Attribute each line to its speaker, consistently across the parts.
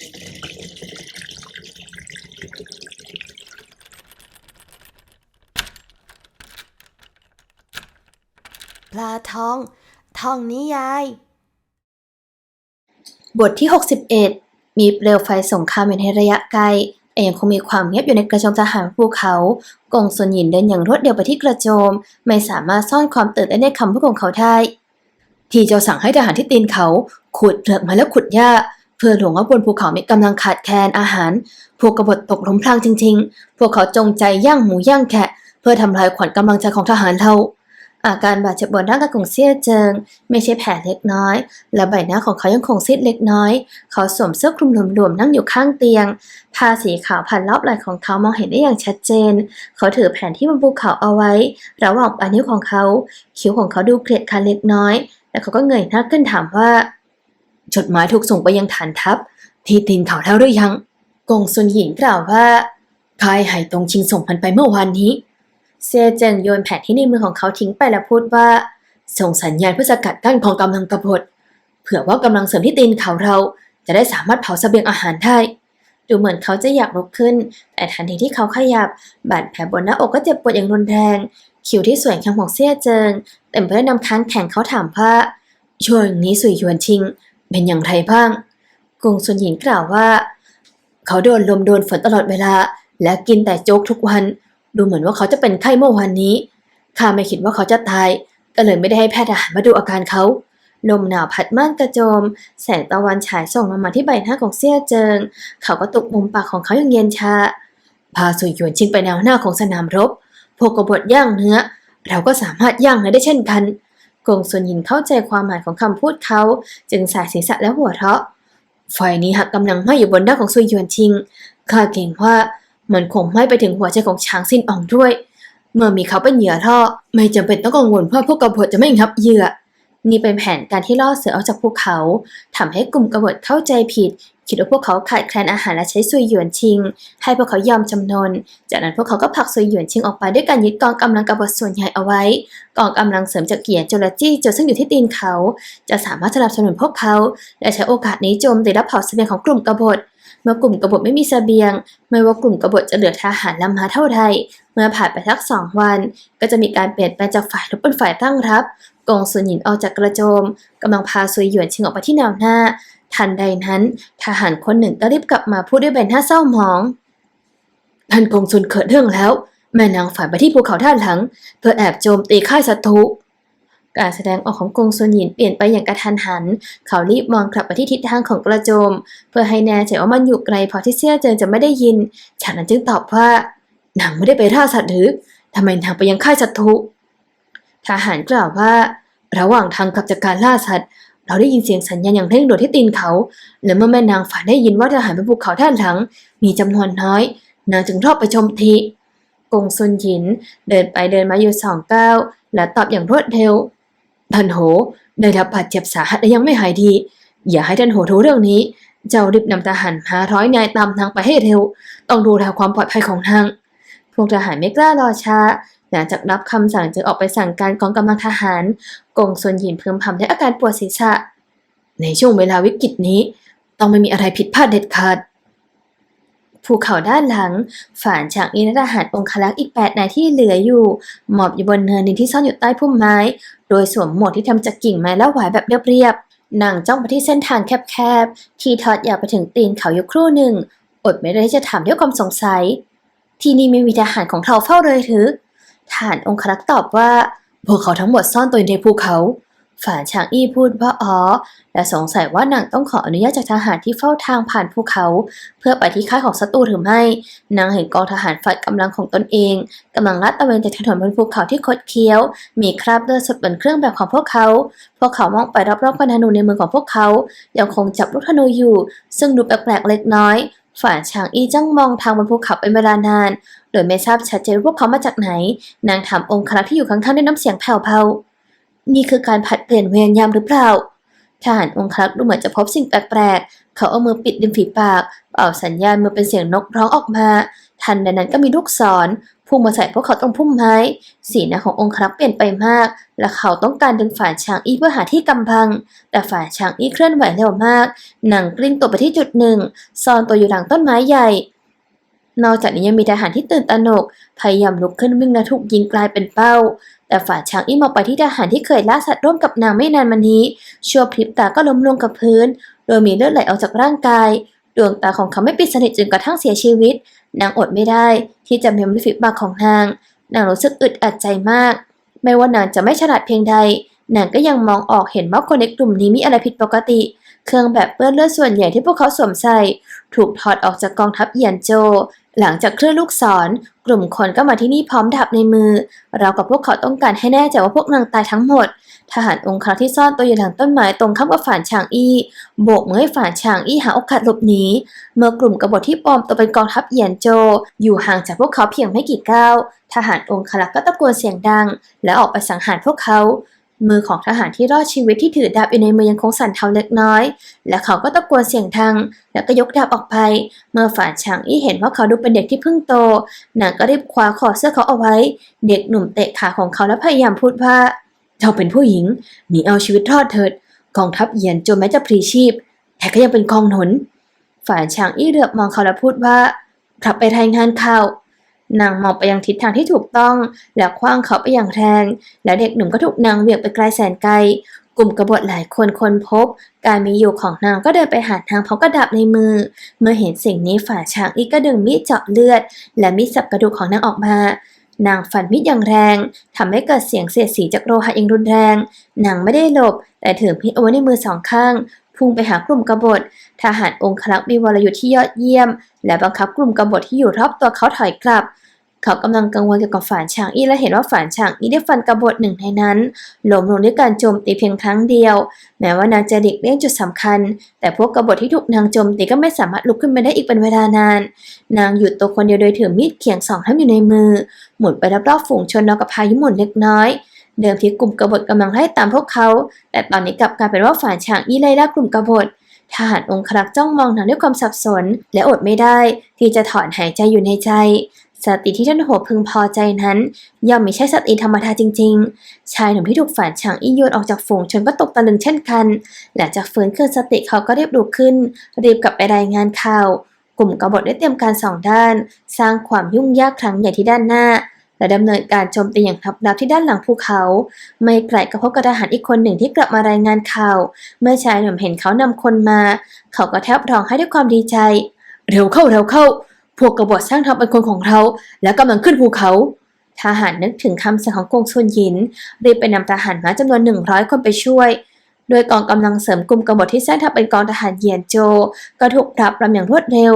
Speaker 1: ปลาทอง ทองนิยาย
Speaker 2: บทที่ 61 มีเปลวไฟสงครามอยู่ในระยะไกลแต่ยังคงมีความเงียบอยู่ในกระโจมทหารภูเขากงสุนหยินเดินอย่างรวดเร็วไปที่กระโจม ไม่สามารถซ่อนความตื่นเต้นในคำพูดของเขาได้ ที่เจ้าสั่งให้ทหารที่ตีนเขา ขุดเปลือกไม้และขุดหญ้า เพื่อหลงว่าบนภูเขามีกำลังขาดแคลนอาหาร พวกกบฏตกหลุมพรางจริง ๆ พวกเขาจงใจย่างหมูย่างแกะ เพื่อทำลายขวัญกำลังใจของทหารเราอาการบาดเจ็บบนร่างกายของเซี่ยเจิง ไม่ใช่แผลเล็กน้อย และใบหน้าของเขายังคงซีดเล็กน้อย เขาสวมเสื้อคลุมหลวมๆนั่งอยู่ข้างเตียง ผ้าสีขาวพันรอบไหล่ของเขามองเห็นได้อย่างชัดเจน เขาถือแผนที่บนภูเขาเอาไว้ ระหว่างปลายนิ้วของเขา คิ้วของเขาดูเกลียดคันเล็กน้อย แล้วเขาก็เงยหน้าขึ้นถามว่า จดหมายถูกส่งไปยังฐานทัพ ที่ตีนเขาแล้วหรือยังกงซุนหยินกล่าวว่าพายไหตรงชิงส่งพันไปเมื่อวานนี้ เซียเจิงโยนแผนที่ในมือของเขาทิ้งไปแล้วพูดว่า ส่งสัญญาณเพื่อสกัดกั้นของกำลังกบฏเผื่อว่ากำลังเสริมที่ตีนเขาเรา จะได้สามารถเผาเสบียงอาหารได้ ดูเหมือนเขาจะอยากลุกขึ้น แต่ทันทีที่เขาขยับบาดแผลบนหน้าอกก็เจ็บปวดอย่างรุนแรงคิ้วที่สวยงามของเซียเจิงเต็มไปด้วยน้ำค้างแข็งเขาถามว่าช่วงนี้สุยหยวนชิง เป็นอย่างไรบ้างกงซุนหยินกล่าวว่า เขาโดนลมโดนฝนตลอดเวลา และกินแต่โจ๊กทุกวัน ดูเหมือนว่าเขาจะเป็นไข้เมื่อวานนี้ข้าไม่คิดว่าเขาจะตาย ก็เลยไม่ได้ให้แพทย์ทหารมาดูอาการเขา ลมหนาวพัดม่านกระโจม แสงตะวันฉายส่องลงมาที่ใบหน้าของเซี่ยเจิง เขาก็ตุกมุมปากของเขาอย่างเย็นชา พาสุยหยวนชิงไปแนวหน้าของสนามรบ พวกกบฏย่างเนื้อ เราก็สามารถย่างเนื้อได้เช่นกัน กงซุนยินเข้าใจความหมายของคำพูดเขา จึงสายศีรษะและหัวเราะไฟนี้หากกำลังไหม้อยู่บนหน้าของซุยหยวนชิงข้าเกรงว่ามันคงไหม้ไปถึงหัวใจของช้างสิ้นอ่องด้วย เมื่อมีเขาเป็นเหยื่อล่อ ไม่จำเป็นต้องกังวลว่าพวกกบฏจะไม่งับเหยื่อ นี่เป็นแผนการที่ล่อเสือออกจากภูเขาทำให้กลุ่มกบฏเข้าใจผิด คิดว่าพวกเขาขาดแคลนอาหารและใช้ซุยหยวนชิง ให้พวกเขายอมจำนน จากนั้นพวกเขาก็ผลักซุยหยวนชิงออกไปด้วยการยึดกองกำลังกบฏส่วนใหญ่เอาไว้ กองกำลังเสริมจากเกียรติโจลจี้โจซึ่งอยู่ที่ตีนเขา จะสามารถสนับสนุนพวกเขา และใช้โอกาสนี้โจมตีและเผาเสบียงของกลุ่มกบฏเมื่อกลุ่มกบฏไม่มีเสบียง ไม่ว่ากลุ่มกบฏจะเหลือทหารลำมาเท่าใดเมื่อผ่านไปสักสองวัน ก็จะมีการเปลี่ยนแปลงจากฝ่ายรบเป็นฝ่ายตั้งรับกองสุนหยินออกจากกระโจมกำลังพาซุยหยวนชิงออกไปที่แนวหน้า ทันใดนั้น ทหารคนหนึ่งก็รีบกลับมาพูดด้วยใบหน้าเศร้าหมองท่านกงสุนเกิดเรื่องแล้ว แม่นางฝ่ายไปที่ภูเขาด้านหลังเพื่อแอบโจมตีค่ายศัตรูการแสดงออกของกงซุนหยินเปลี่ยนไปอย่างกระทันหัน เขารีบมองกลับไปที่ทิศทางของกระโจม เพื่อให้แน่ใจว่ามันอยู่ไกลพอที่เสี่ยเจิงจะไม่ได้ยิน ฉันนั้นจึงตอบว่านางไม่ได้ไปล่าสัตว์หรือทำไมนางไปยังค่ายศัตรูทหารกล่าวว่า ระหว่างทางกลับจากการล่าสัตว์ เราได้ยินเสียงสัญญาณอย่างเร่งด่วนที่ตีนเขา และเมื่อแม่นางฝ่าได้ยินว่าทหารบนภูเขาด้านหลัง มีจำนวนน้อย นางจึงรอบไปโจมตีกงซุนหยินเดินไปเดินมาอยู่สองก้าวและตอบอย่างรวดเร็ว ท่านโห ได้รับบาดเจ็บสาหัสและยังไม่หายดี อย่าให้ท่านโหรู้เรื่องนี้ เจ้ารีบนำทหารหาร้อยนายตามนางไปให้เร็ว ต้องดูแลความปลอดภัยของนาง พวกทหารไม่กล้ารอช้า หลังจากรับคำสั่งจึงออกไปสั่งการกองกำลังทหาร กงส่วนหยินพึมพำด้วยอาการปวดศีรษะ ในช่วงเวลาวิกฤตนี้ ต้องไม่มีอะไรผิดพลาดเด็ดขาดภูเขาด้านหลัง ฝ่านฉางอินทหารองคลักษ์อีกแปดนายที่เหลืออยู่ หมอบอยู่บนเนินดินที่ซ่อนอยู่ใต้พุ่มไม้ โดยสวมหมวกที่ทำจากกิ่งไม้และหวายแบบเรียบๆนั่งจ้องไปที่เส้นทางแคบๆ ที่ทอดยาวไปถึงตีนเขาอยู่ครู่หนึ่ง อดไม่ได้ที่จะถามด้วยความสงสัย ที่นี่ไม่มีทหารของเราเฝ้าเลยหรือ ทหารองครักษ์ตอบว่า พวกเขาทั้งหมดซ่อนตัวอยู่ในภูเขา ฝ่านฉางอี้พูดว่าอ๋อ และสงสัยว่านางต้องขออนุญาตจากทหารที่เฝ้าทางผ่านภูเขา เพื่อไปที่ค่ายของศัตรูหรือไม่ นางเห็นกองทหารฝ่ายกำลังของตนเองกำลังลาดตระเวนจากถนนบนภูเขาที่คดเคี้ยว มีคราบเลือดสดบนเครื่องแบบของพวกเขา พวกเขามองไปรอบๆกันธนูในมือของพวกเขา ยังคงจับลูกธนูอยู่ ซึ่งดูแปลกๆเล็กน้อย ฝ่านฉางอี้จ้องมองทางบนภูเขาเป็นเวลานาน โดยไม่ทราบชัดเจนว่าพวกเขามาจากไหน นางถามองค์ครักษ์ที่อยู่ข้างๆด้วยน้ำเสียงแผ่วๆนี่คือการผัดเปลี่ยนเวรยามหรือเปล่าทหารองครักษ์ดูเหมือนจะพบสิ่งแปลกๆ เขาเอามือปิดริมฝีปาก เป่าสัญญาณมือเป็นเสียงนกร้องออกมา ทันใดนั้นก็มีลูกศร พุ่งมาใส่พวกเขาตรงพุ่มไม้ สีหน้าขององครักษ์เปลี่ยนไปมาก และเขาต้องการดึงฝ่ายช้างอี้เพื่อหาที่กำบัง แต่ฝ่ายช้างอี้เคลื่อนไหวเร็วมาก หนังกลิ้งตัวไปที่จุดหนึ่ง ซ่อนตัวอยู่หลังต้นไม้ใหญ่ นอกจากนี้ยังมีทหารที่ตื่นตระหนก พยายามลุกขึ้นวิ่งและถูกยิงกลายเป็นเป้า แต่ฝ่ายช้างอี้มองไปที่ทหารที่เคยล่าสัตว์ร่วมกับนางไม่นานมานี้ ชั่วพริบตาก็ล้มลงกับพื้น โดยมีเลือดไหลออกจากร่างกาย ดวงตาของเขาไม่ปิดสนิทจนกระทั่งเสียชีวิต นางอดไม่ได้ที่จะเมมริฟิกปากของนาง นางรู้สึกอึดอัดใจมาก ไม่ว่านางจะไม่ฉลาดเพียงใด นางก็ยังมองออกเห็นว่าคนในกลุ่มนี้มีอะไรผิดปกติ เครื่องแบบเปื้อนเลือดส่วนใหญ่ที่พวกเขาสวมใส่ ถูกถอดออกจากกองทัพเอียนโจ หลังจากเคลื่อนลูกศร กลุ่มคนก็มาที่นี่พร้อมดาบในมือ เรากับพวกเขาต้องการให้แน่ใจว่าพวกนางตายทั้งหมด ทหารองครักษ์ที่ซ่อนตัวอยู่หลังต้นไม้ตรงข้ามกับฝ่านฉางอี้โบกมือให้ฝ่านฉางอี้หาโอกาสหลบหนีเมื่อกลุ่มกบฏที่ปลอมตัวเป็นกองทัพเหยียนโจ อยู่ห่างจากพวกเขาเพียงไม่กี่ก้าวทหารองครักษ์ก็ตะโกนเสียงดัง และออกไปสังหารพวกเขามือของทหารที่รอดชีวิตที่ถือดาบอยู่ในมือยังคงสั่นเทาเล็กน้อย และเขาก็ตะโกนเสียงดัง แล้วก็ยกดาบออกไป เมื่อฝ่านฉางอี้เห็นว่าเขาดูเป็นเด็กที่เพิ่งโตนางก็รีบคว้าคอเสื้อเขาเอาไว้ เด็กหนุ่มเตะขาของเขาและพยายามพูดว่า เจ้าเป็นผู้หญิงหนีเอาชีวิตรอดเถิด กองทัพเหยียนโจแม้จะพลีชีพ แต่ก็ยังเป็นกองหนุน ฝ่ายช้างอี้เหลือบมองเขาและพูดว่ากลับไปรายงานข่าวนางมองไปยังทิศทางที่ถูกต้อง แล้วคว้างเขาไปอย่างแรง แล้วเด็กหนุ่มก็ถูกนางเหวี่ยงไปไกลแสนไกล กลุ่มกบฏหลายคนคนพบ การมีอยู่ของนางก็เดินไปหานางพร้อมกระดาบในมือ เมื่อเห็นสิ่งนี้ฝ่าช้างอี้ก็ดึงมีดเจาะเลือด และมีดสับกระดูกของนางออกมา นางฟันมีดอย่างแรงทำให้เกิดเสียงเสียดสีจากโลหะอย่างรุนแรง นางไม่ได้หลบ แต่ถือมีดเอาไว้ในมือสองข้าง พุ่งไปหากลุ่มกบฏ ทหารองครักษ์มีวรยุทธ์ที่ยอดเยี่ยม และบังคับกลุ่มกบฏที่อยู่รอบตัวเขาถอยกลับ เขากำลังกังวลเกี่ยวกับฝานฉางอี้และเห็นว่าฝานฉางอี้ได้ฟันกบฏหนึ่งในนั้นล้มลงด้วยการโจมตีเพียงครั้งเดียว แม้ว่านางจะหลีกเลี่ยงจุดสำคัญ แต่พวกกบฏที่ถูกนางโจมตีก็ไม่สามารถลุกขึ้นมาได้อีกเป็นเวลานาน นางหยุดตัวคนเดียวโดยถือมีดเขียงสองท่านอยู่ในมือ หมุนไปรอบๆฝูงชนนกับพายุหมุนเล็กน้อยเดิมทีกลุ่มกบฏกำลังไล่ตามพวกเขา แต่ตอนนี้กลับกลายเป็นว่าฝ่ายฉางอี้ไล่ล่ากลุ่มกบฏทหารองครักษ์จ้องมองนางด้วยความสับสน และอดไม่ได้ที่จะถอนหายใจอยู่ในใจ สติที่ท่านโหพึงพอใจนั้น ย่อมไม่ใช่สติธรรมดาจริง ๆ ชายหนุ่มที่ถูกฝ่ายฉางอี้โยนออกจากฝูงชนก็ตกตะลึงเช่นกัน หลังจากฟื้นคืนสติเขาก็รีบลุกขึ้น รีบกลับไปรายงานข่าว กลุ่มกบฏได้เตรียมการสองด้าน สร้างความยุ่งยากครั้งใหญ่ที่ด้านหน้า และดำเนินการโจมตีอย่างลับที่ด้านหลังภูเขา ไม่ไกลก็พบกับทหารอีกคนหนึ่งที่กลับมารายงานข่าว เมื่อชายหนุ่มเห็นเขานำคนมา เขาก็แทบร้องไห้ด้วยความดีใจ เร็วเข้าเร็วเข้า พวกกบฏสร้างทำเป็นคนของเรา และกำลังขึ้นภูเขา ทหารนึกถึงคำสั่งของกงซุนหยิน รีบไปนำทหารมาจำนวนหนึ่งร้อยคนไปช่วย โดยกองกำลังเสริมกลุ่มกบฏที่แทรกทับเป็นกองทหารเยียนโจ ก็ถูกปรับรำอย่างรวดเร็ว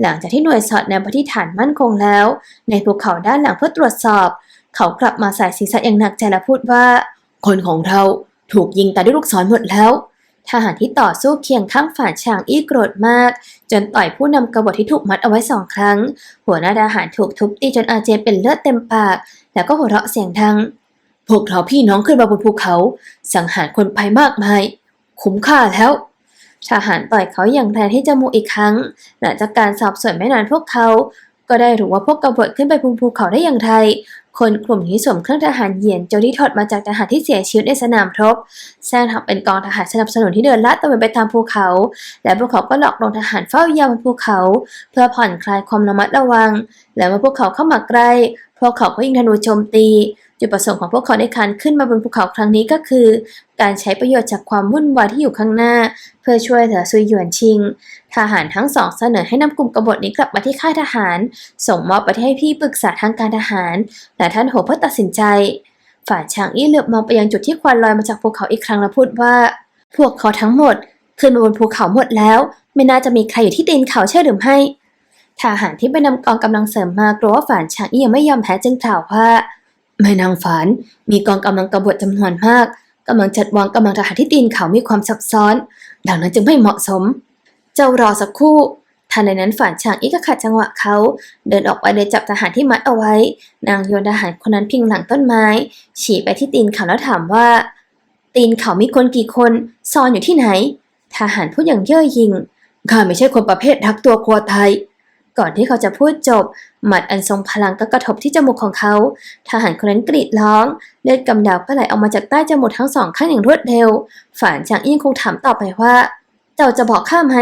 Speaker 2: หลังจากที่หน่วยสอดแนมไปที่ฐานมั่นคงแล้ว ในภูเขาด้านหลังเพื่อตรวจสอบ เขากลับมาสายศีรษะอย่างหนักใจและพูดว่า คนของเราถูกยิงตายด้วยลูกศรหมดแล้ว ทหารที่ต่อสู้เคียงข้างฝ่ายฉางอี้โกรธมาก จนต่อยผู้นำกบฏที่ถูกมัดเอาไว้สองครั้ง หัวหน้าทหารถูกทุบตีจนอาเจียนเป็นเลือดเต็มปาก แล้วก็หัวเราะเสียงดัง พวกเราพี่น้องขึ้นมาบนภูเขา สังหารคนไปมากมาย คุ้มค่าแล้วทหารต่อยเขาอย่างแรงที่จมูกอีกครั้ง หลังจากการสอบสวนไม่นานพวกเขา ก็ได้รู้ว่าพวกกบฏขึ้นไปบนภูเขาได้อย่างไร คนกลุ่มนี้สวมเครื่องทหารเหยียนโจที่ถอดมาจากทหารที่เสียชีวิตในสนามรบสร้างทำเป็นกองทหารสนับสนุนที่เดินลาดตระเวนไปตามภูเขา และพวกเขาก็หลอกลวงทหารเฝ้ายามบนภูเขา เพื่อผ่อนคลายความระมัดระวัง และเมื่อพวกเขาเข้ามาใกล้พวกเขาก็ยิงธนูโจมตี จุดประสงค์ของพวกเขาในการขึ้นมาบนภูเขาครั้งนี้ก็คือ การใช้ประโยชน์จากความวุ่นวายที่อยู่ข้างหน้า เพื่อช่วยเหลือซุยหยวนชิง ทหารทั้งสองเสนอให้นำกลุ่มกบฏนี้กลับมาที่ค่ายทหาร ส่งมอบไปให้พี่ปรึกษาทางการทหารและท่านโหเพื่อตัดสินใจ ฝ่ายชางอี้เหลือบมองไปยังจุดที่ควันลอยมาจากภูเขาอีกครั้งแล้วพูดว่า พวกเขาทั้งหมดขึ้นมาบนภูเขาหมดแล้ว ไม่น่าจะมีใครอยู่ที่ตีนเขาใช่หรือไม่ทหารที่ไปนำกองกำลังเสริมมากลัวว่าฝ่ายชางอี้ยังไม่ยอมแพ้จึงกล่าวว่า แม่นางฝานมีกองกำลังกบฏจำนวนมากกำลังจัดวางกำลังทหารที่ตีนเขามีความซับซ้อน ดังนั้นจึงไม่เหมาะสม เจ้ารอสักครู่ทันใดนั้นฝายชางอี้ก็ขัดจังหวะเขา เดินออกไปเลยจับทหารที่มัดเอาไว้ นางโยนทหารคนนั้นพิงหลังต้นไม้ ฉี่ไปที่ตีนเขาแล้วถามว่า ตีนเขามีคนกี่คนซ่อนอยู่ที่ไหน ทหารพูดอย่างเย่อหยิ่งข้าไม่ใช่คนประเภทรักตัวกลัวตาย ก่อนที่เขาจะพูดจบ หมัดอันทรงพลังก็กระทบที่จมูกของเขา ทหารคนนั้นกรีดร้อง เลือดกำเดาก็ไหลออกมาจากใต้จมูกทั้งสองข้างอย่างรวดเร็ว ฝานจางอี้คงถามต่อไปว่า เจ้าจะบอกข้าไหม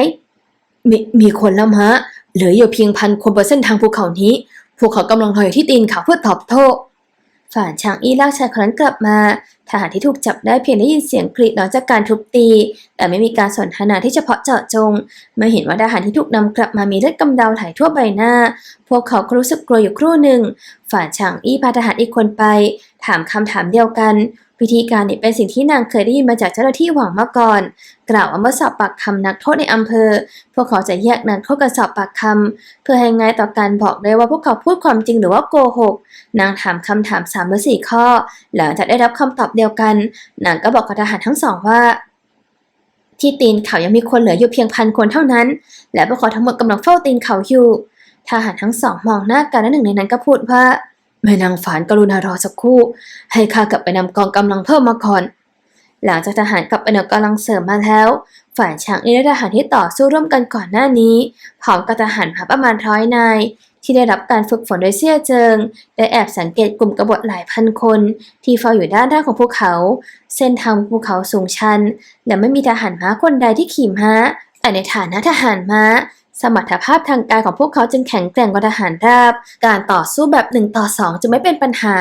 Speaker 2: มีมีคนแล้วฮะเหลืออยู่เพียงพันคนบนเส้นทางภูเขานี้ พวกเขากำลังรออยู่ที่ตีนเขาเพื่อตอบโต้ ฝ่านชางอี้ลากชายคนนั้นกลับมาทหารที่ถูกจับได้เพียงได้ยินเสียงกรีดร้องจากการทุบตี แต่ไม่มีการสนทนาที่เฉพาะเจาะจง เมื่อเห็นว่าทหารที่ถูกนำกลับมามีเลือดกำเดาไหลทั่วใบหน้า พวกเขาก็รู้สึกกลัวอยู่ครู่หนึ่ง ฝ่านฉางอี้พาทหารอีกคนไป ถามคำถามเดียวกัน วิธีการนี้เป็นสิ่งที่นางเคยได้ยินมาจากเจ้าหน้าที่หวังมาก่อน กล่าวว่าเมื่อสอบปากคำนักโทษในอำเภอ พวกเขาจะแยกนักโทษกันสอบปากคำเพื่อให้ง่ายต่อการบอกได้ว่าพวกเขาพูดความจริงหรือว่าโกหก นางถามคำถามสามหรือสี่ข้อ หลังจากได้รับคำตอบเดียวกัน นางก็บอกกับทหารทั้งสองว่าที่ตีนเขายังมีคนเหลืออยู่เพียงพันคนเท่านั้น และพวกเขาทั้งหมดกำลังเฝ้าตีนเขาอยู่ ทหารทั้งสองมองหน้ากันและหนึ่งในนั้นก็พูดว่า แม่นางฝานกรุณารอสักครู่ ให้ข้ากลับไปนำกองกำลังเพิ่มมาก่อน หลังจากทหารกลับไปนำกำลังเสริมมาแล้ว ฝ่ายช้างเองและทหารที่ต่อสู้ร่วมกันก่อนหน้านี้พร้อมกับทหารมาประมาณร้อยนายที่ได้รับการฝึกฝนโดยเสี่ยเจิง ได้แอบสังเกตกลุ่มกบฏหลายพันคน ที่เฝ้าอยู่ด้านด้านของภูเขา เส้นทางภูเขาสูงชัน และไม่มีทหารม้าคนใดที่ขี่ม้าแต่ในฐานะทหารม้า สมรรถภาพทางกายของพวกเขาจึงแข็งแกร่งกว่าทหารราบ การต่อสู้แบบหนึ่งต่อสองจึงไม่เป็นปัญหา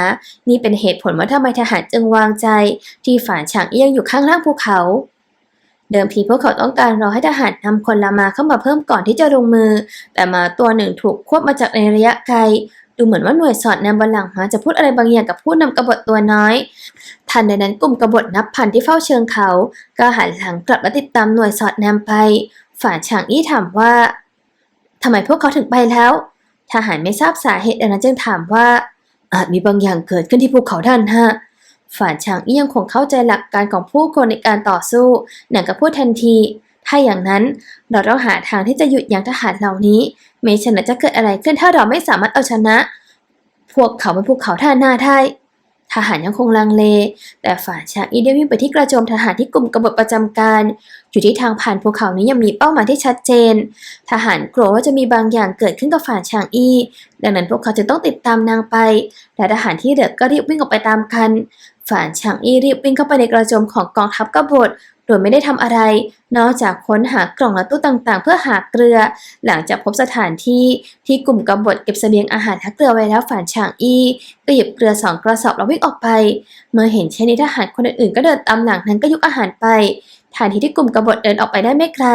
Speaker 2: นี่เป็นเหตุผลว่าทำไมทหารจึงวางใจ ที่ฝานฉางเอี้ยงอยู่ข้างล่างภูเขา เดิมทีพวกเขาต้องการรอให้ทหารนำคนละมาเข้ามาเพิ่มก่อนที่จะลงมือ แต่มาตัวหนึ่งถูกควบมาจากในระยะไกล ดูเหมือนว่าหน่วยสอดแนมบนหลังมาจะพูดอะไรบางอย่างกับผู้นำกบฏตัวน้อย ทันใดนั้นกลุ่มกบฏนับพันที่เฝ้าเชิงเขา ก็หันหลังกลับและติดตามหน่วยสอดแนมไปฝ่านฉางอี้ถามว่า ทำไมพวกเขาถึงไปแล้ว ทหารไม่ทราบสาเหตุดังนั้นจึงถามว่า อาจมีบางอย่างเกิดขึ้นที่ภูเขาด้านหน้าฝ่านฉางอี้ยังคงเข้าใจหลักการของผู้คนในการต่อสู้หนังก็พูดทันที ถ้าอย่างนั้นเราต้องหาทางที่จะหยุดยั้งทหารเหล่านี้ไม่ฉะนั้นจะเกิดอะไรขึ้นถ้าเราไม่สามารถเอาชนะ พวกเขาเป็นภูเขาท่าหน้าได้ทหารยังคงลังเล แต่ฝ่ายชางอีได้วิ่งไปที่กระโจมทหารที่กลุ่มกบฏประจำการ อยู่ที่ทางผ่านภูเขานี้ยังมีเป้าหมายที่ชัดเจน ทหารกลัวว่าจะมีบางอย่างเกิดขึ้นกับฝ่ายชางอี้ ดังนั้นพวกเขาจึงต้องติดตามนางไป และทหารที่เหลือก็รีบวิ่งออกไปตามกัน ฝ่ายชางอี้รีบวิ่งเข้าไปในกระโจมของกองทัพกบฏโดยไม่ได้ทำอะไร นอกจากค้นหากล่องและตู้ต่างๆ เพื่อหาเกลือ หลังจากพบสถานที่ที่กลุ่มกบฏเก็บเสบียงอาหารและเกลือไว้แล้วฝ่ายชางอี้ก็หยิบเกลือสองกระสอบแล้ววิ่งออกไป เมื่อเห็นเช่นนี้ทหารคนอื่นๆก็เดินตามหลังนั้นก็ยุกอาหารไป ทันทีที่กลุ่มกบฏเดินออกไปได้ไม่ไกล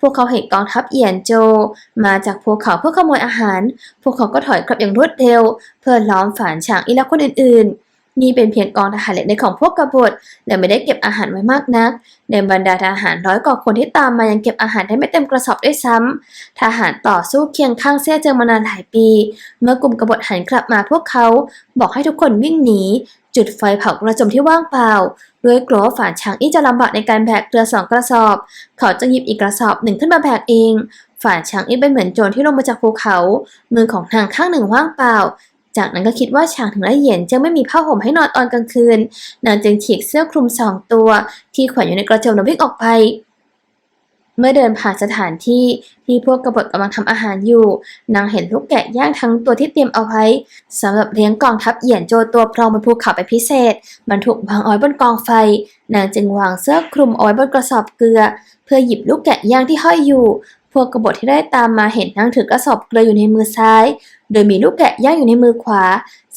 Speaker 2: พวกเขาเห็นกองทัพเอียนโจ มาจากภูเขาเพื่อขโมยอาหาร พวกเขาก็ถอยกลับอย่างรวดเร็ว เพื่อล้อมฝานฉางอีและคนอื่น ๆ นี่เป็นเพียงกองทหารเล็กๆของพวกกบฏและไม่ได้เก็บอาหารไว้มากนัก ในบรรดาทหารร้อยกว่าคนที่ตามมายังเก็บอาหารได้ไม่เต็มกระสอบด้วยซ้ำทหารต่อสู้เคียงข้างเสียเจิงมานานหลายปี เมื่อกลุ่มกบฏหันกลับมาพวกเขา บอกให้ทุกคนวิ่งหนี จุดไฟเผากระจมที่ว่างเปล่า ด้วยกลัวว่าฝานช้างอี้จะลำบากในการแบกเกลือสองกระสอบ เขาจึงหยิบอีกกระสอบหนึ่งขึ้นมาแบกเอง ฝานช้างอี้เป็นเหมือนโจรที่ลงมาจากภูเขา มือของนางข้างหนึ่งว่างเปล่า จากนั้นก็คิดว่าช้างถึงละเยียนจะไม่มีผ้าห่มให้นอนตอนกลางคืน นางจึงฉีกเสื้อคลุมสองตัว ที่แขวนอยู่ในกระโจมแล้ววิ่งออกไป เมื่อเดินผ่านสถานที่ที่พวกกบฏกำลังทำอาหารอยู่ นางเห็นลูกแกะย่างทั้งตัวที่เตรียมเอาไว้สำหรับเลี้ยงกองทัพเหยียนโจตัวพรองบนภูเขาไปพิเศษ มันถูกวางอ้อยบนกองไฟ นางจึงวางเสื้อคลุมอ้อยบนกระสอบเกลือ เพื่อหยิบลูกแกะย่างที่ห้อยอยู่ พวกกบฏที่ได้ตามมาเห็นนางถือกระสอบเกลืออยู่ในมือซ้าย โดยมีลูกแกะย่างอยู่ในมือขวา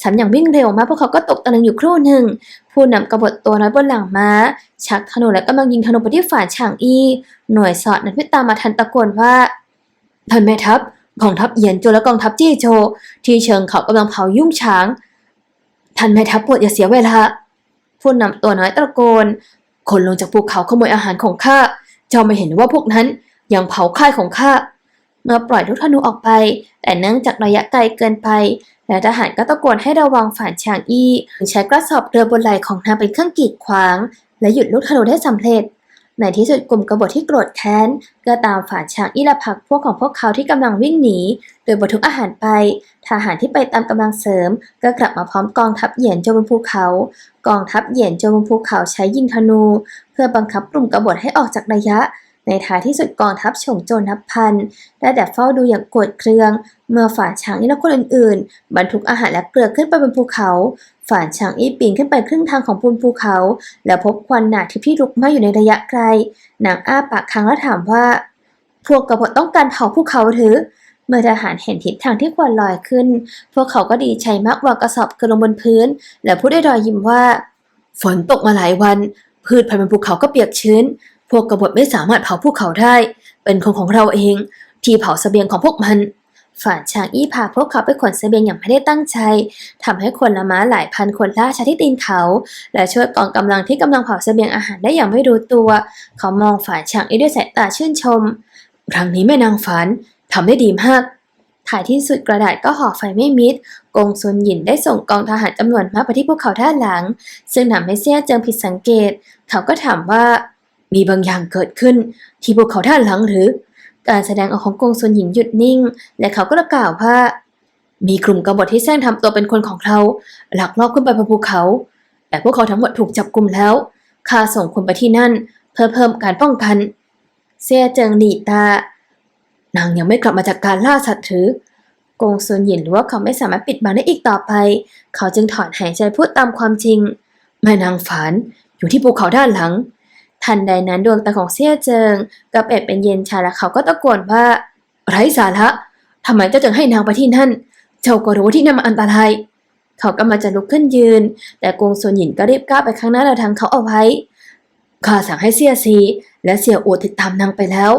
Speaker 2: ฉันอย่างวิ่งเร็วมากพวกเขาก็ตกตะลึงอยู่ครู่หนึ่ง ผู้นำกบฏตัวน้อยบนหลังม้า ชักธนูและกำลังยิงธนูไปที่ฝ่าฉางอี หน่วยสอดนั้นพิตามมาทันตะโกนว่าท่านแม่ทัพกองทัพเอียนโจและกองทัพจี้โจ ที่เชิงเขากำลังเผายุ่งช้างท่านแม่ทัพปรดอย่าเสียเวลาผู้นำตัวน้อยตะโกน คนลงจากภูเขาขโมยอาหารของข้าเจ้าไม่เห็นว่าพวกนั้น ยังเผาค่ายของข้าเมื่อปล่อยลูกธนูออกไป แต่เนื่องจากระยะไกลเกินไป และทหารก็ตะโกนให้ระวังฝ่านชางอี้ใช้กระสอบเกลือบนไหล่ของนางเป็นเครื่องกีดขวาง และหยุดลูกธนูได้สำเร็จ ในที่สุดกลุ่มกบฏที่โกรธแค้นก็ตามฝ่านชางอี้และพักพวกของพวกเขาที่กำลังวิ่งหนี โดยบรรทุกอาหารไป ทหารที่ไปตามกำลังเสริม ก็กลับมาพร้อมกองทัพเหยียนโจบนภูเขา กองทัพเหยียนโจบนภูเขาใช้ยิงธนู เพื่อบังคับกลุ่มกบฏให้ออกจากระยะ ในท้ายที่สุดกองทัพฉงโจรนับพันได้แต่เฝ้าดูอย่างโกรธเคือง เมื่อฝ่าช้างอี้และคนอื่นๆ บรรทุกอาหารและเกลือขึ้นไปบนภูเขา ฝ่าช้างอี้ปีนขึ้นไปครึ่งทางของบนภูเขา แล้วพบควันหนาทิพย์ที่ลุกไหม้อยู่ในระยะไกลนางอ้าปากค้างแล้วถามว่า พวกกบฏต้องการเผาภูเขาหรือเมื่อทหารเห็นทิศทางที่ควันลอยขึ้น พวกเขาก็ดีใจมากวางกระสอบเกลือลงบนพื้น และพูดด้วยรอยยิ้มว่า ฝนตกมาหลายวัน พืชพันธุ์บนภูเขาก็เปียกชื้น พวกกบฏไม่สามารถเผาภูเขาได้ เป็นคนของเราเอง ที่เผาเสบียงของพวกมัน ฝ่ายช้างอี้พาพวกเขาไปขนเสบียงอย่างไม่ได้ตั้งใจทำให้คนละม้าหลายพันคนล่าชาที่ตีนเขา และช่วยกองกำลังที่กำลังเผาเสบียงอาหารได้อย่างไม่รู้ตัว เขามองฝ่ายช้างอี้ด้วยสายตาชื่นชม ครั้งนี้แม่นางฝันทำได้ดีมากท้ายที่สุดกระดาษก็ห่อไฟไม่มิด กงซุนหยินได้ส่งกองทหารจำนวนมากไปที่ภูเขาด้าหลัง ซึ่งทำให้เซี่ยเจิงผิดสังเกต เขาก็ถามว่า มีบางอย่างเกิดขึ้นที่ภูเขาด้านหลังหรือ การแสดงออกของกงซุนหยินหยุดนิ่ง และเขาก็กล่าวว่า มีกลุ่มกบฏที่แซงทำตัวเป็นคนของเราหลักลอบขึ้นไปบนภูเขา แต่พวกเขาทั้งหมดถูกจับกลุ่มแล้วข้าส่งคนไปที่นั่น เพื่อเพิ่มการป้องกัน เซียเจิงหลีตานางยังไม่กลับมาจากการล่าสัตว์หรือกงซุนหยินรู้ว่าเขาไม่สามารถปิดบังได้อีกต่อไป เขาจึงถอนหายใจพูดตามความจริงแม่นางฝานอยู่ที่ภูเขาด้านหลัง ทันใดนั้นดวงตาของเซี่ยเจิงกับเอ็ดเป็นเย็นชาและเขาก็ตะโกนว่า ไร้สาระทำไมเจ้าจึงให้นางไปที่นั่น เจ้าก็รู้ว่าที่นั่นมันอันตรายเขากำลังจะลุกขึ้นยืน แต่กงซุนหยินก็รีบก้าวไปข้างหน้าและทางเขาเอาไว้ข้าสั่งให้เซี่ยซีและเสี่ยอูติดตามนางไปแล้ว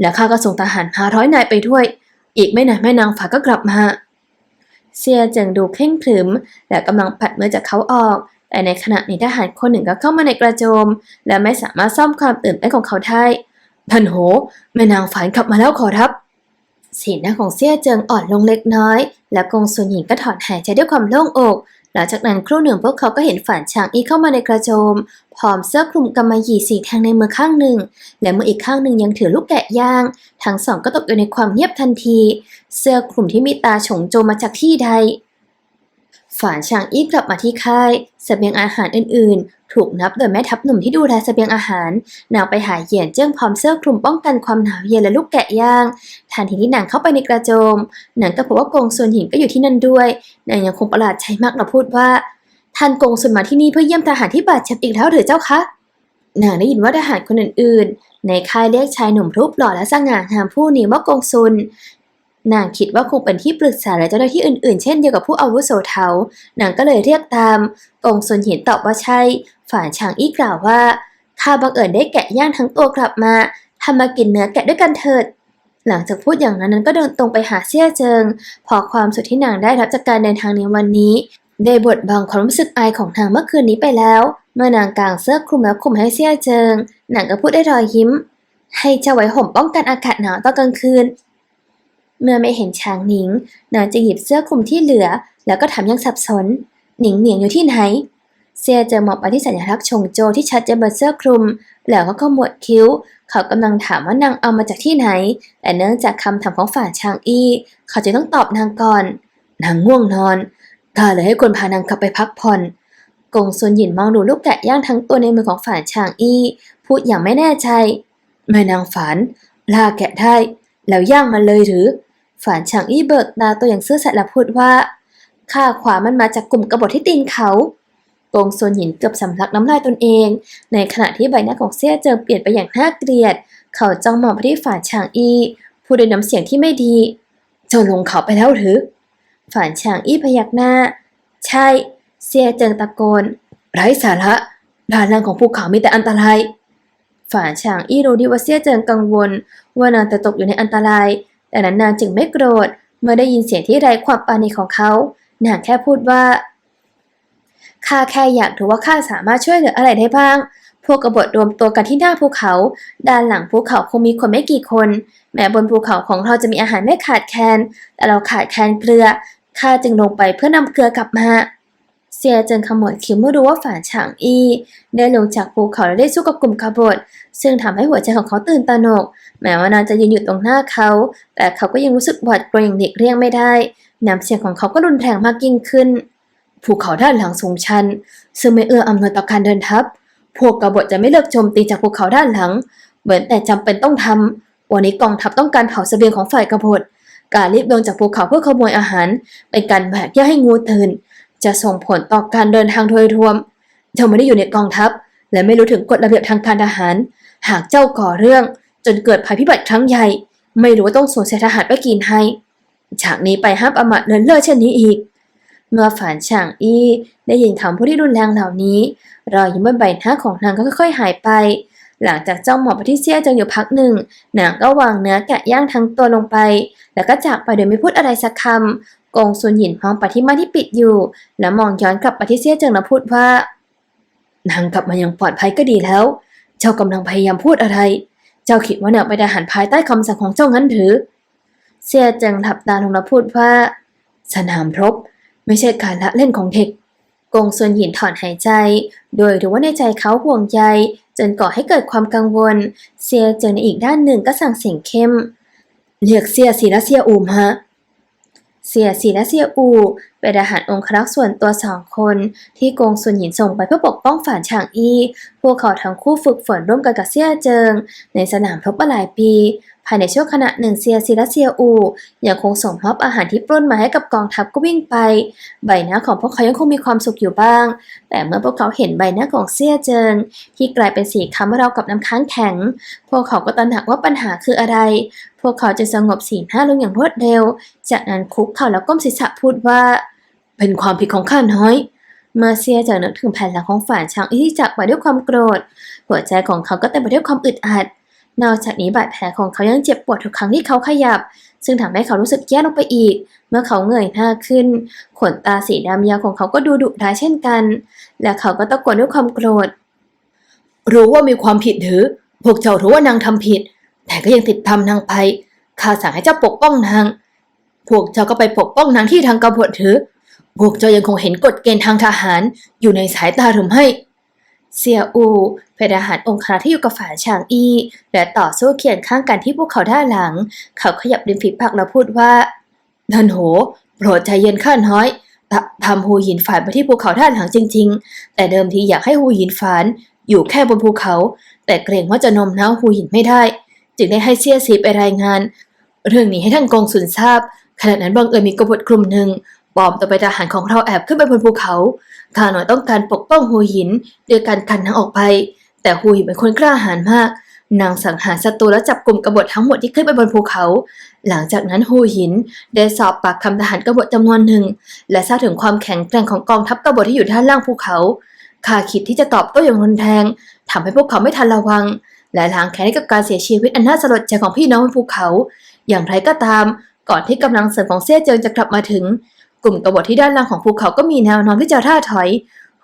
Speaker 2: และข้าก็ส่งทหารห้าร้อยนายไปด้วย อีกไม่นานแม่นางฝาก็กลับมาเซียเจิงดูเคร่งขรึม และกำลังปัดมือจากเขาออก แต่ในขณะนี้ทหารคนหนึ่งก็เข้ามาในกระโจม และไม่สามารถซ่อมความตื่นเต้นของเขาได้ท่านโหแม่นางฝานกลับมาแล้วขอรับ สีหน้าของเซี่ยเจิงอ่อนลงเล็กน้อย และกงซุนหญิงก็ถอนหายใจด้วยความโล่งอก หลังจากนั้นครู่หนึ่งพวกเขาก็เห็นฝ่านช้างอีเข้ามาในกระโจม พร้อมเสื้อคลุมกำมะหยี่สีแทงในมือข้างหนึ่ง และมืออีกข้างหนึ่งยังถือลูกแกะย่าง ทั้งสองก็ตกอยู่ในความเงียบทันที เสื้อคลุมที่มีตาฉงโจมมาจากที่ใด ฝานชางอี้กลับมาที่ค่ายสเสบียงอาหารอื่นๆ ถูกนับโดยแม่ทัพหนุ่มที่ดูแลสเสบียงอาหาร นางไปหาเหยียนเจิ้งพร้อมเสื้อคลุมป้องกันความหนาวเย็นและลูกแกะย่าง ทันทีที่นางเข้าไปในกระโจม นางก็พบว่ากงซุนหญิงก็อยู่ที่นั่นด้วย นางยังคงประหลาดใจมากและพูดว่า ท่านกงซุนมาที่นี่เพื่อเยี่ยมทหารที่บาดเจ็บอีกแล้วหรือเจ้าคะ นางได้ยินว่าทหารคนอื่นๆ ในค่ายเรียกชายหนุ่มรูปหล่อและสง่างามผู้นี้ว่ากงซุน นางคิดว่าคงเป็นที่ปรึกษาและเจ้าหน้าที่อื่นๆ เช่นเดียวกับผู้อาวุโสเทานางก็เลยเรียกตามกงซุนเห็นตอบว่าใช่ ฝ่ายชางอี้กล่าวว่า ข้าบังเอิญได้แกะย่างทั้งตัวกลับมาทำมากินเนื้อแกะด้วยกันเถิด หลังจากพูดอย่างนั้นนั้นก็เดินตรงไปหาเซี่ยเจิง พอความสุขที่นางได้รับจากการเดินทางในวันนี้ ได้บดบังความรู้สึกอายของนางเมื่อคืนนี้ไปแล้ว เมื่อนางกางเสื้อคลุมแล้วคลุมให้เซี่ยเจิงนางก็พูดได้รอยยิ้ม ให้เจ้าไว้ห่มป้องกันอากาศหนาวตอนกลางคืน เมื่อไม่เห็นช้างหนิง นางจะหยิบเสื้อคลุมที่เหลือ แล้วก็ถามยังสับสน หนิงเหนียงอยู่ที่ไหน เซียเจอหมอบไปที่สัญลักษณ์ชงโจที่ชัดเจนบนเสื้อคลุม แล้วก็ขมวดคิ้ว เขากำลังถามว่านางเอามาจากที่ไหน แต่เนื่องจากคำถามของฝ่ายชางอี้ เขาจึงต้องตอบนางก่อน นางง่วงนอนข้าเลยให้คนพานางกลับไปพักผ่อนกงซุนหยินมองดูลูกแกะย่างทั้งตัวในมือของฝ่ายชางอี้ พูดอย่างไม่แน่ใจแม่นางฝันล่าแกะได้แล้วย่างมันเลยหรือ ฝ่านชางอี้เบิกตาตัวอย่างซื่อสัตย์และพูดว่า ข้าขวามันมาจากกลุ่มกบฏที่ตีนเขากงโซนหยินเกือบสำลักน้ำลายตนเอง ในขณะที่ใบหน้าของเซี่ยเจิงเปลี่ยนไปอย่างน่าเกลียด เขาจ้องมองไปที่ฝ่านชางอี้พูดด้วยน้ำเสียงที่ไม่ดี เจ้าลงเขาไปแล้วหรือฝ่านชางอี้พยักหน้า ใช่ เซี่ยเจิงตะโกน ไร้สาระด้านล่างของภูเขามีแต่อันตรายฝ่านชางอี้รู้ดีว่าเซี่ยเจิงกังวล ว่านางจะตกอยู่ในอันตราย แต่นั้นนางจึงไม่โกรธ เมื่อได้ยินเสียงที่ไร้ความปาณีของเขา นางแค่พูดว่า ข้าแค่อยากรู้ว่าข้าสามารถช่วยเหลืออะไรได้บ้าง พวกกบฏรวมตัวกันที่หน้าภูเขา ด้านหลังภูเขาคงมีคนไม่กี่คน แม้บนภูเขาของเราจะมีอาหารไม่ขาดแคลน แต่เราขาดแคลนเกลือ ข้าจึงลงไปเพื่อนำเกลือกลับมา เซียเจึงขมวดคิ้วเมื่อรู้ว่าฝ่านฉางอี้ได้ลงจากภูเขาและได้สู้กับกลุ่มกบฏซึ่งทำให้หัวใจของเขาตื่นตระหนก แม้ว่านางจะยืนอยู่ตรงหน้าเขา แต่เขาก็ยังรู้สึกหวาดกลัวอย่างเด็กเลี่ยงไม่ได้น้ำเสียงของเขาก็รุนแรงมากยิ่งขึ้น ภูเขาด้านหลังสูงชัน ซึ่งไม่เอื้ออำนวยต่อการเดินทัพ พวกกบฏจะไม่เลิกโจมตีจากภูเขาด้านหลัง เหมือนแต่จำเป็นต้องทำวันนี้กองทัพต้องการเผาเสบียงของฝ่ายกบฏการรีบลงจากภูเขาเพื่อขโมยอาหารเป็นการแบกย่าให้งูตื่น จะส่งผลต่อการเดินทางโดยรวม เจ้าไม่ได้อยู่ในกองทัพ และไม่รู้ถึงกฎระเบียบทางการทหาร หากเจ้าก่อเรื่อง จนเกิดภัยพิบัติครั้งใหญ่ ไม่รู้ว่าต้องสูญเสียทหารไปกี่นายจากนี้ไปห้ามประมาทเลินเล่อเช่นนี้อีก เมื่อฝานฉางอี้ได้ยินคำพูดที่รุนแรงเหล่านี้ รอยยิ้มบนใบหน้าของนางก็ค่อยๆหายไป หลังจากเจ้าหมอปที่เสียจิงอยู่พักหนึ่งนางก็วางเนื้อแกะย่างทั้งตัวลงไป แล้วก็จากไปโดยไม่พูดอะไรสักคำ กงซุนหยินมองไปที่ม่านที่ปิดอยู่ แล้วมองย้อนกลับไปที่เสี้ยเจิงแล้วพูดว่า นางกลับมาอย่างปลอดภัยก็ดีแล้ว เจ้ากำลังพยายามพูดอะไร เจ้าคิดว่านางเป็นทหารภายใต้คำสั่งของเจ้างั้นหรือเสี้ยเจิงหลับตาลงแล้วพูดว่า สนามรบ ไม่ใช่การละเล่นของเด็กกงซวนหยินถอนหายใจ โดยรู้ว่าในใจเขาห่วงใยจนก่อให้เกิดความกังวล เซียเจิงในอีกด้านหนึ่งก็สั่งเสียงเข้ม เรียกเซียสีและเซียอูมฮะ เสียสีและเสียอูเป็นทหารองครักษ์ส่วนตัวสองคน ที่กงสุนหยินส่งไปเพื่อปกป้องฝ่านฉางอีพวกเขาทั้งคู่ฝึกฝนร่วมกันกับเซียเจิง ในสนามรบมาหลายปี ภายในช่วงขณะหนึ่งเซียซีและเซียอูยังคงส่งมอบอาหารที่ปล้นมาให้กับกองทัพก็วิ่งไป ใบหน้าของพวกเขายังคงมีความสุขอยู่บ้าง แต่เมื่อพวกเขาเห็นใบหน้าของเซียเจิงที่กลายเป็นสีคล้ำราวกับน้ำค้างแข็ง พวกเขาก็ตระหนักว่าปัญหาคืออะไร พวกเขาจะสงบสีหน้าลงอย่างรวดเร็ว จากนั้นคุกเข่าแล้วก้มศีรษะพูดว่า เป็นความผิดของข้าน้อยเมื่อเซียเจิงนึกถึงแผ่นหลังของฝ่านช้างที่จากไปด้วยความโกรธ หัวใจของเขาก็เต็มไปด้วยความอึดอัด นอกจากนี้บาดแผลของเขายังเจ็บปวดทุกครั้งที่เขาขยับ ซึ่งทำให้เขารู้สึกแย่ลงไปอีก เมื่อเขาเงยหน้าขึ้น ขนตาสีดำยาวของเขาก็ดูดุร้ายเช่นกัน และเขาก็ตะโกนด้วยความโกรธ รู้ว่ามีความผิดหรือ พวกเจ้ารู้ว่านางทำผิด แต่ก็ยังติดตามนางไป ข้าสั่งให้เจ้าปกป้องนาง พวกเจ้าก็ไปปกป้องนางที่ทางกบฏหรือ พวกเจ้ายังคงเห็นกฎเกณฑ์ทางทหารอยู่ในสายตาหรือไม่ เซียอูเป็นทหารองครักษ์ที่อยู่กับฝ่ายฉางอีและต่อสู้เคียงข้างกันที่พวกเขาด้านหลัง เขาขยับริมฝีปากแล้วพูดว่าท่านโหโปรดใจเย็นข้าน้อยทำฮูหินฝานไปที่ภูเขาด้านหลังจริง ๆ แต่เดิมทีอยากให้ฮูหินฝานอยู่แค่บนภูเขา แต่เกรงว่าจะนมน้าวฮูหินไม่ได้ จึงได้ให้เซียซีไปรายงาน เรื่องนี้ให้ท่านกองสุนทราบขณะนั้นบังเอิญมีกบฏกลุ่มหนึ่ง ปลอมตัวเป็นทหารของเราแอบขึ้นไปบนภูเขาข้าหน่อยต้องการปกป้องฮูหินโดยการกันนางออกไป แต่ฮูหยินเป็นคนกล้าหาญมาก นางสังหารศัตรูและจับกลุ่มกบฏทั้งหมดที่ขึ้นไปบนภูเขา หลังจากนั้นฮูหินได้สอบปากคำทหารกบฏจำนวนหนึ่ง และทราบถึงความแข็งแกร่งของกองทัพกบฏที่อยู่ด้านล่างภูเขาข้าคิดที่จะตอบโต้อย่างรุนแรงทำให้พวกเขาไม่ทันระวัง และล้างแค้นให้กับการเสียชีวิตอันน่าสลดใจของพี่น้องบนภูเขา อย่างไรก็ตาม ก่อนที่กำลังเสริมของเซี่ยเจิงจะกลับมาถึง กลุ่มกบฏที่ด้านล่างของภูเขาก็มีแนวโน้มที่จะท่าถอย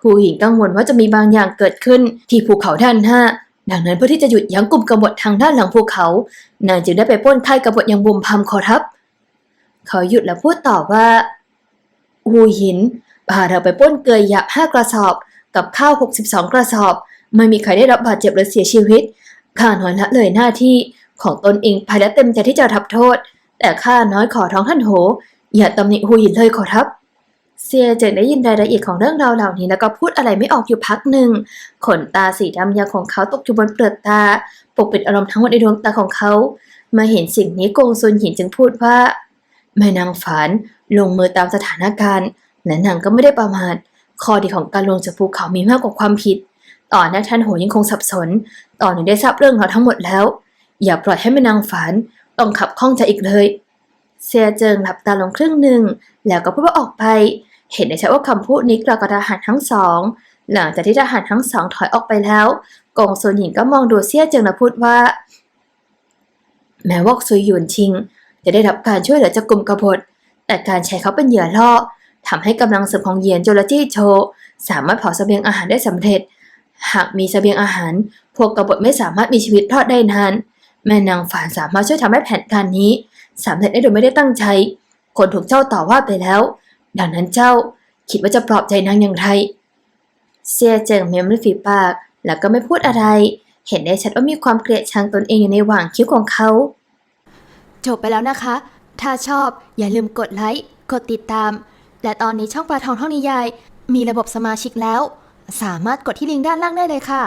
Speaker 2: ฮูหญิงกังวลว่าจะมีบางอย่างเกิดขึ้นที่ภูเขาด้านหน้า ดังนั้นเพื่อที่จะหยุดยั้งกลุ่มกบฏทางด้านหลังภูเขา นางจึงได้ไปป้นค่ายกบฏอย่างบุมพำขอรับ เขาหยุดแล้วพูดต่อว่าฮูหินพาเราไปป้นเกลือหยาบห้ากระสอบ กับข้าว 62 กระสอบ ไม่มีใครได้รับบาดเจ็บหรือเสียชีวิต ข้าน้อยละเลยหน้าที่ของตนเองภายและเต็มใจที่จะรับโทษ แต่ข้าน้อยขอร้องท่านโห อย่าตำหนิฮูหยินเลยขอรับ เซียเจิงได้ยินรายละเอียดของเรื่องราวเหล่านี้แล้วก็พูดอะไรไม่ออกอยู่พักหนึ่ง ขนตาสีดำยาวของเขาตกอยู่บนเปลือกตา ปกปิดอารมณ์ทั้งหมดในดวงตาของเขามื่อเห็นสิ่งนี้โกงซุนหยินจึงพูดว่าแม่นางฝานลงมือตามสถานการณ์และนางก็ไม่ได้ประมาทข้อดีของการลงจากภูเขามีมากกว่าความผิดต่อนนั้นท่านโหยังคงสับสน ต่อนนี้ได้ทราบเรื่องเราทั้งหมดแล้ว อย่าปล่อยให้แม่นางฝานต้องขับข้องใจอีกเลย เซียเจิงหลับตาลงครึ่งหนึ่ง แล้วก็พูดว่าออกไป เห็นได้ชัดว่าคำพูดนี้กล่าวกับทหารทั้งสอง หลังจากที่ทหารทั้งสองถอยออกไปแล้วกงซุนหญิงก็มองดูเซียเจิงและพูดว่า แม้ว่าซุยหยุนชิง จะได้รับการช่วยเหลือจากกลุ่มกบฏ แต่การใช้เขาเป็นเหยื่อล่อทำให้กำลังเสริมของเหยียนโจละจี้โช สามารถเผาเสบียงอาหารได้สำเร็จ หากมีเสบียงอาหาร พวกกบฏไม่สามารถมีชีวิตรอดได้นาน แม่นางฝานสามารถช่วยทำให้แผนการนี้ สำเร็จได้โดยไม่ได้ตั้งใจ คนถูกเจ้าต่อว่าไปแล้ว ดังนั้นเจ้าคิดว่าจะปลอบใจนางอย่างไร เซียเจิงเมมริฝีปาก แล้วก็ไม่พูดอะไร เห็นได้ชัดว่ามีความเกลียดชังตนเองอยู่ในหว่างคิ้วของเขา
Speaker 1: จบไปแล้วนะคะ ถ้าชอบอย่าลืมกดไลค์ กดติดตาม และตอนนี้ช่องปลาทองท่องนิยาย มีระบบสมาชิกแล้ว สามารถกดที่ลิงก์ด้านล่างได้เลยค่ะ